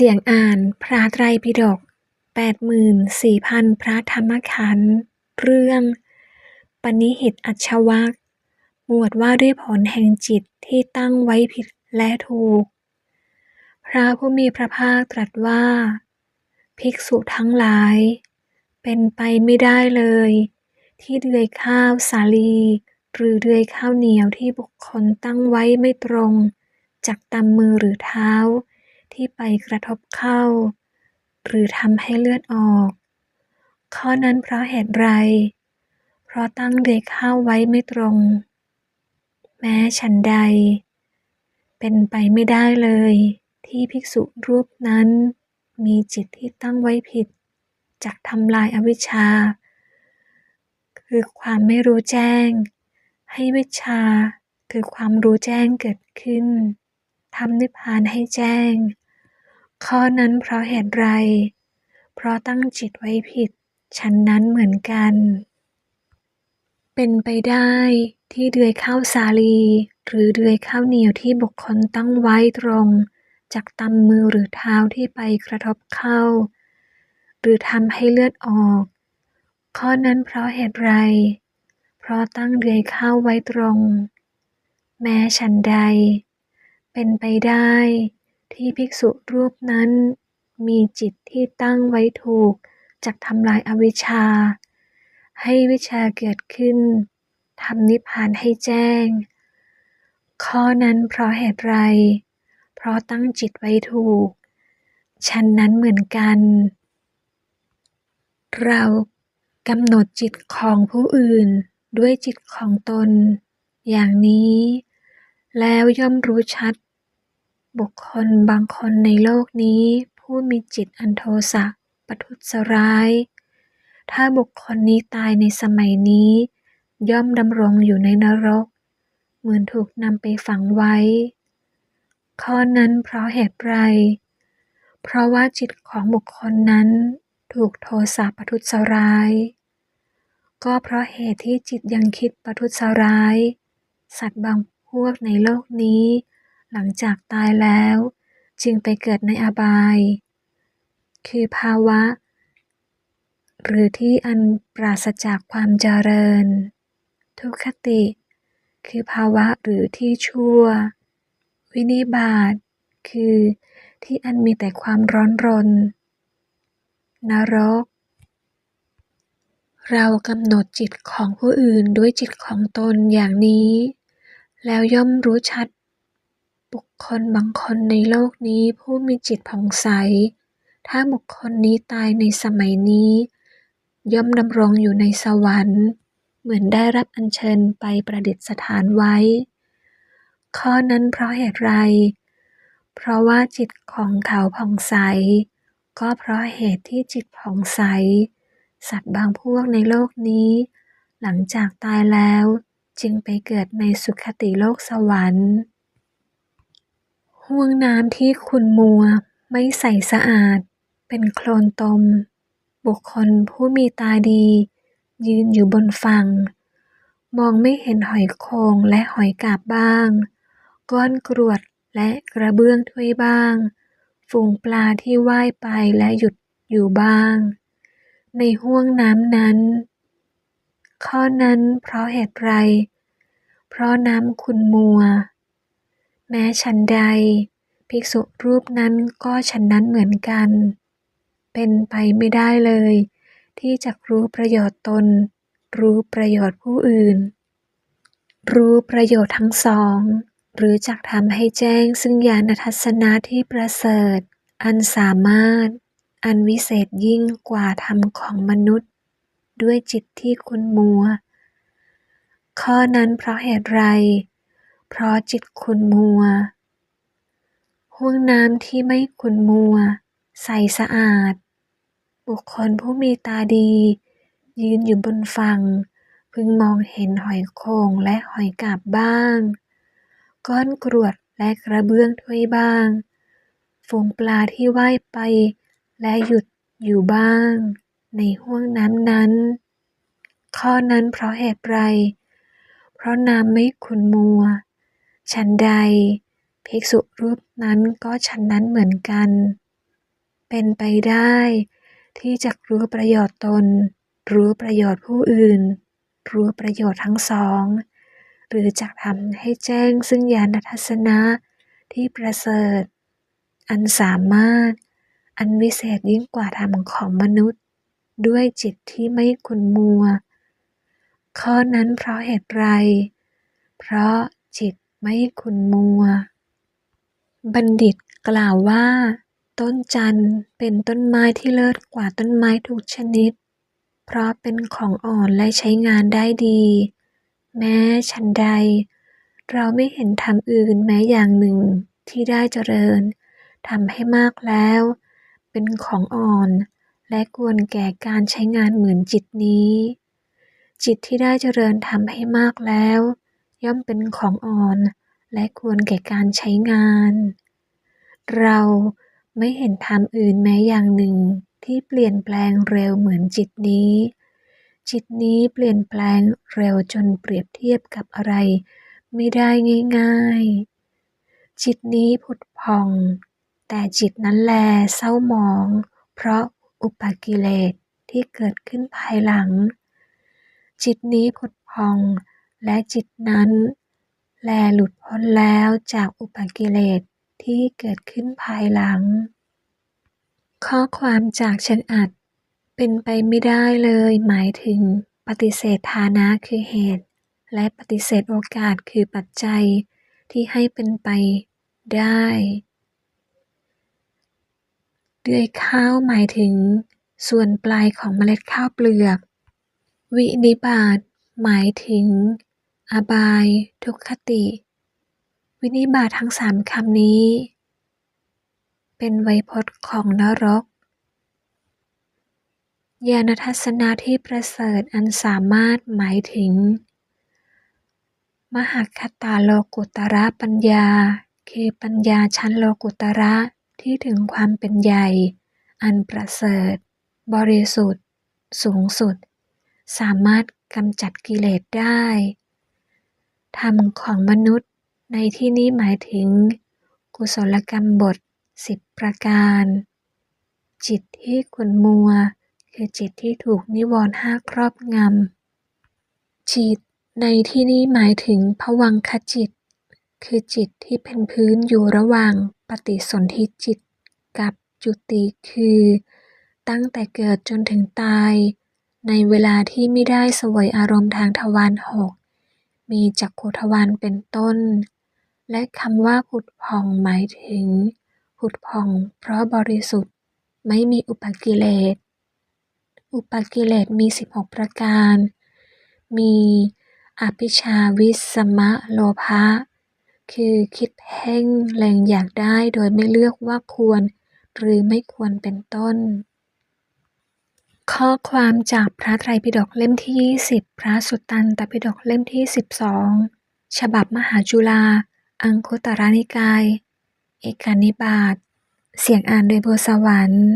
เสียงอ่านพระไตรปิฎก84,000 พระธรรมขันธ์เรื่อง ปณิหิตอัชวรรคหมวดว่าด้วยผลแห่งจิตที่ตั้งไว้ผิดและถูก พระผู้มีพระภาคตรัสว่า ภิกษุทั้งหลาย เป็นไปไม่ได้เลย ที่เดือยข้าวสาลี หรือเดือยข้าวเหนียวที่บุคคลตั้งไว้ไม่ตรง จากตำมือหรือเท้า ที่ไปกระทบเข้า หรือทำให้เลือดออก ข้อนั้นเพราะเหตุไร เพราะตั้งเดือยข้าวไว้ไม่ตรง แม้ฉันใด เป็นไปไม่ได้เลย ที่ภิกษุรูปนั้น มีจิตที่ตั้งไว้ผิดจักทำลายอวิชชา คือความไม่รู้แจ้ง ให้วิชาคือความรู้แจ้งเกิดขึ้นทำนิพพานให้แจ้ง ข้อนั้นเพราะเหตุไร เพราะตั้งจิตไว้ผิด ฉันนั้นเหมือนกัน เป็นไปได้ที่เดือยข้าวสาลี หรือเดือยข้าวเหนียวที่บุคคลตั้งไว้ตรง จากตำมือหรือเท้าที่ไปกระทบเข้า หรือทำให้เลือดออก ข้อนั้นเพราะเหตุไร เพราะตั้งเดือยข้าวไว้ตรง แม้ฉันใด เป็นไปได้ ที่ภิกษุรูปนั้น มีจิตที่ตั้งไว้ถูกจักทำลายอวิชชา ให้วิชชาเกิดขึ้นทำนิพพานให้แจ้ง ข้อนั้นเพราะเหตุไร เพราะตั้งจิตไว้ถูกฉันนั้นเหมือนกัน เรากำหนดจิตของผู้อื่นด้วยจิตของตน อย่างนี้ แล้วย่อมรู้ชัด บุคคลบางคนในโลกนี้ ผู้มีจิตอันโทสะประทุษร้าย ถ้าบุคคลนี้ตายในสมัยนี้ ย่อมดำรงอยู่ในนรก เหมือนถูกนำไปฝังไว้ ข้อนั้นเพราะเหตุไร เพราะว่าจิตของบุคคลนั้นถูกโทสะประทุษร้าย ก็เพราะเหตุที่จิตยังคิดประทุษร้าย สัตว์บางพวกในโลกนี้ หลังจากตายแล้ว จึงไปเกิดในอบาย คือภาวะ หรือที่อันปราศจากความเจริญ ทุกขติ คือภาวะหรือที่ชั่ว วินิบาตคือที่อันมีแต่ความร้อนรน นรก เรากำหนดจิตของผู้อื่นด้วยจิตของตนอย่างนี้ แล้วย่อมรู้ชัด บุคคลบางคนในโลกนี้ผู้มีจิตผ่องใส ถ้าบุคคลนี้ตายในสมัยนี้ ย่อมดำรงอยู่ในสวรรค์ เหมือนได้รับอัญเชิญไปประดิษฐานไว้ ข้อนั้นเพราะเหตุไร เพราะว่าจิตของเขาผ่องใส ก็เพราะเหตุที่จิตผ่องใส สัตว์บางพวกในโลกนี้ หลังจากตายแล้ว จึงไปเกิดในสุคติโลกสวรรค์ ห่วงน้ำที่ขุ่นมัวไม่ใสสะอาด เป็นโคลนตม บุคคลผู้มีตาดี ยืนอยู่บนฝั่ง มองไม่เห็นหอยโขงและหอยกาบบ้าง ก้อนกรวดและกระเบื้องถ้วยบ้าง ฝูงปลาที่ว่ายไปและหยุดอยู่บ้าง ในห่วงน้ำนั้น ข้อนั้นเพราะเหตุไร เพราะน้ำขุ่นมัว แม้ฉันใด ภิกษุรูปนั้นก็ฉันนั้นเหมือนกัน เป็นไปไม่ได้เลย ที่จะรู้ประโยชน์ตน รู้ประโยชน์ผู้อื่น รู้ประโยชน์ทั้งสอง หรือจักทำให้แจ้งซึ่งญาณทัศนะที่ประเสริฐ อันสามารถ อันวิเศษยิ่งกว่าธรรมของมนุษย์ ด้วยจิตที่ขุ่นมัว ข้อนั้นเพราะเหตุไร เพราะจิตขุ่นมัวห่วงน้ำที่ไม่ขุ่นมัว ใสสะอาด บุคคลผู้มีตาดี ยืนอยู่บนฝั่ง พึงมองเห็นหอยโข่งและหอยกาบบ้าง ก้อนกรวดและกระเบื้องถ้วยบ้าง ฝูงปลาที่ว่ายไป และหยุดอยู่บ้าง ในห่วงน้ำนั้น ข้อนั้นเพราะเหตุไร เพราะน้ำไม่ขุนมัว ฉันใด ภิกษุรูปนั้นก็ฉันนั้นเหมือนกัน เป็นไปได้ที่จะรู้ประโยชน์ตน รู้ประโยชน์ผู้อื่น รู้ประโยชน์ทั้งสอง หรือจะทำให้แจ้งซึ่งญาณทัศนะที่ประเสริฐ อันสามารถ อันวิเศษยิ่งกว่าธรรมของมนุษย์ ด้วยจิตที่ไม่ขุนมัว ข้อนั้นเพราะเหตุไร เพราะจิต ไม่ขุ่นมัว บัณฑิตกล่าวว่า ต้นจันทร์เป็นต้นไม้ที่เลิศกว่าต้นไม้ทุกชนิด เพราะเป็นของอ่อนและใช้งานได้ดี แม้ฉันใด เราไม่เห็นธรรมอื่นแม้อย่างหนึ่งที่ได้เจริญทำให้มากแล้ว เป็นของอ่อน และควรแก่การใช้งานเหมือนจิตนี้ จิตที่ได้เจริญทำให้มากแล้ว ย่อมเป็นของอ่อนและควรแก่การใช้งาน เราไม่เห็นธรรมอื่นแม้อย่างหนึ่งที่เปลี่ยนแปลงเร็วเหมือนจิตนี้ จิตนี้เปลี่ยนแปลงเร็วจนเปรียบเทียบกับอะไร ไม่ได้ง่ายๆ จิตนี้ผุดพอง แต่จิตนั้นแลเศร้าหมอง เพราะอุปกิเลสที่เกิดขึ้นภายหลัง จิตนี้ผุดพอง และจิตนั้น แลหลุดพ้นแล้วจากอุปกิเลสที่เกิดขึ้นภายหลัง ข้อความจากฉันอัด เป็นไปไม่ได้เลยหมายถึงปฏิเสธฐานะคือเหตุ และปฏิเสธโอกาสคือปัจจัยที่ให้เป็นไปได้เดือยข้าวหมายถึง ส่วนปลายของเมล็ดข้าวเปลือก วินิบาตหมายถึง อบาย ทุกขติ วินิบาตทั้งสามคำนี้ เป็นไวยพจน์ของนรก ญาณทัศนะที่ประเสริฐอันสามารถหมายถึง มหาคตาโลกุตระปัญญา คือปัญญาชั้นโลกุตระที่ถึงความเป็นใหญ่ อันประเสริฐ บริสุทธิ์ สูงสุด สามารถกำจัดกิเลสได้ ธรรมของมนุษย์ ในที่นี้หมายถึง กุศลกรรมบทสิบประการ จิตที่ขุนมัว คือจิตที่ถูกนิวรณ์ห้าครอบงำ จิตในที่นี้หมายถึงภวังคจิต คือจิตที่เป็นพื้นอยู่ระหว่างปฏิสนธิจิตกับจุติคือ ตั้งแต่เกิดจนถึงตาย ในเวลาที่ไม่ได้สวยอารมณ์ทางทวารหก มีจักขุทวารเป็นต้น และคำว่าผุดพองหมายถึง ผุดพองเพราะบริสุทธิ์ไม่มีอุปกิเลส อุปกิเลสมีสิบหกประการ มีอภิชาวิสมะโลภะ คือคิดเพ่งแรงอยากได้โดยไม่เลือกว่าควร หรือไม่ควรเป็นต้น ข้อความจากพระไตรปิฎกเล่มที่ 20 พระสุตตันตปิฎกเล่มที่ 12 ฉบับมหาจุฬาอังคุตรนิกาย เอกานิบาต เสียงอ่านโดยบัวสวรรค์